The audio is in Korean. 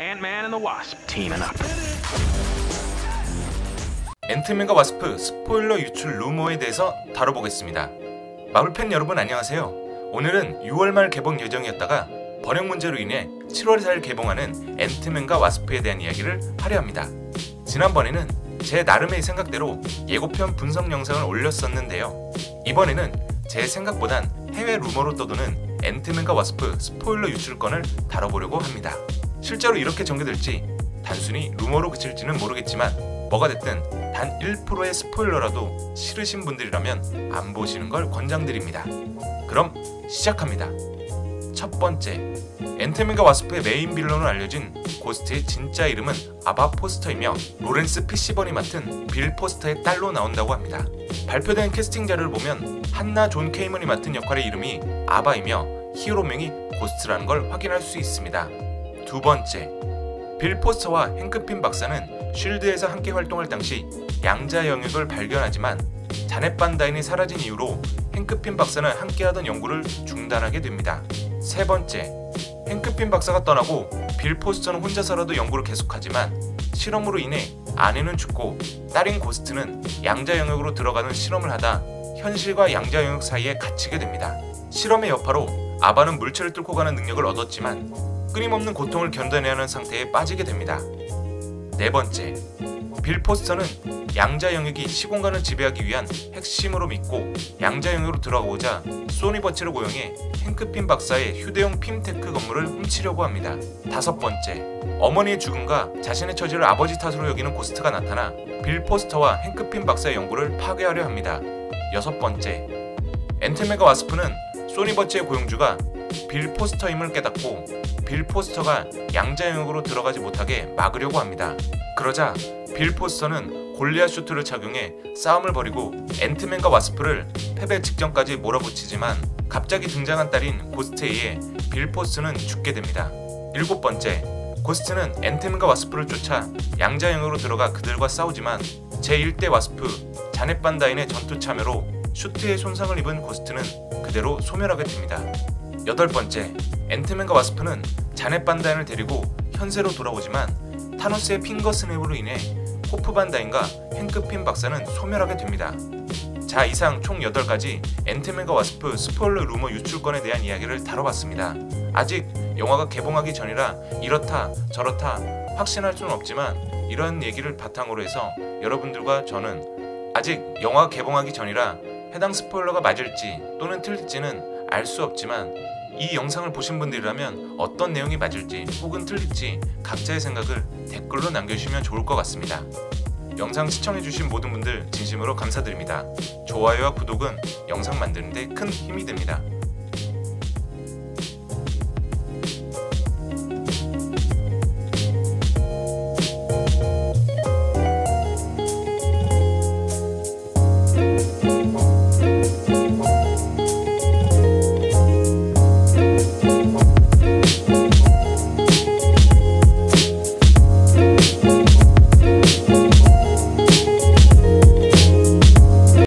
Ant-Man and the Wasp teaming up. 앤트맨과 와스프 스포일러 유출 루머에 대해서 다뤄보겠습니다. 마블팬 여러분 안녕하세요. 오늘은 6월 말 개봉 예정이었다가 번역 문제로 인해 7월 4일 개봉하는 앤트맨과 와스프에 대한 이야기를 하려 합니다. 지난번에는 제 나름의 생각대로 예고편 분석 영상을 올렸었는데요. 이번에는 제 생각보단 해외 루머로 떠도는 앤트맨과 와스프 스포일러 유출건을 다뤄보려고 합니다. 실제로 이렇게 전개될지 단순히 루머로 그칠지는 모르겠지만 뭐가 됐든 단 1%의 스포일러라도 싫으신 분들이라면 안 보시는 걸 권장드립니다. 그럼 시작합니다. 첫 번째, 앤트맨과 와스프의 메인 빌런으로 알려진 고스트의 진짜 이름은 아바 포스터이며 로렌스 피시번이 맡은 빌 포스터의 딸로 나온다고 합니다. 발표된 캐스팅 자료를 보면 한나 존 케이먼이 맡은 역할의 이름이 아바이며 히어로명이 고스트라는 걸 확인할 수 있습니다. 두 번째, 빌 포스터와 행크핀 박사는 쉴드에서 함께 활동할 당시 양자 영역을 발견하지만 자넷 반다인이 사라진 이후로 행크핀 박사는 함께하던 연구를 중단하게 됩니다. 세 번째, 행크핀 박사가 떠나고 빌 포스터는 혼자서라도 연구를 계속하지만 실험으로 인해 아내는 죽고 딸인 고스트는 양자 영역으로 들어가는 실험을 하다 현실과 양자 영역 사이에 갇히게 됩니다. 실험의 여파로 아바는 물체를 뚫고 가는 능력을 얻었지만 끊임없는 고통을 견뎌내야 하는 상태에 빠지게 됩니다. 네 번째, 빌 포스터는 양자 영역이 시공간을 지배하기 위한 핵심으로 믿고 양자 영역으로 들어가고자 소니 버치를 고용해 행크핀 박사의 휴대용 핌테크 건물을 훔치려고 합니다. 다섯 번째, 어머니의 죽음과 자신의 처지를 아버지 탓으로 여기는 고스트가 나타나 빌 포스터와 행크핀 박사의 연구를 파괴하려 합니다. 여섯 번째, 앤트맨과 와스프는 소니버치의 고용주가 빌 포스터임을 깨닫고 빌 포스터가 양자 영역으로 들어가지 못하게 막으려고 합니다. 그러자 빌 포스터는 골리앗 슈트를 착용해 싸움을 벌이고 앤트맨과 와스프를 패배 직전까지 몰아붙이지만 갑자기 등장한 딸인 고스트에 의해 빌 포스는 죽게 됩니다. 일곱 번째, 고스트는 앤트맨과 와스프를 쫓아 양자 영역으로 들어가 그들과 싸우지만 제1대 와스프 자넷 반다인의 전투 참여로 슈트에 손상을 입은 고스트는 그대로 소멸하게 됩니다. 여덟 번째, 앤트맨과 와스프는 자넷 반다인을 데리고 현세로 돌아오지만 타노스의 핑거 스냅으로 인해 호프 반다인과 행크 핀 박사는 소멸하게 됩니다. 자 이상 총 8가지 앤트맨과 와스프 스포일러 루머 유출건에 대한 이야기를 다뤄봤습니다. 아직 영화가 개봉하기 전이라 이렇다 저렇다 확신할 수는 없지만 이러한 얘기를 바탕으로 해서 여러분들과 저는 아직 영화가 개봉하기 전이라 해당 스포일러가 맞을지 또는 틀릴지는 알 수 없지만 이 영상을 보신 분들이라면 어떤 내용이 맞을지 혹은 틀릴지 각자의 생각을 댓글로 남겨주시면 좋을 것 같습니다. 영상 시청해주신 모든 분들 진심으로 감사드립니다. 좋아요와 구독은 영상 만드는데 큰 힘이 됩니다.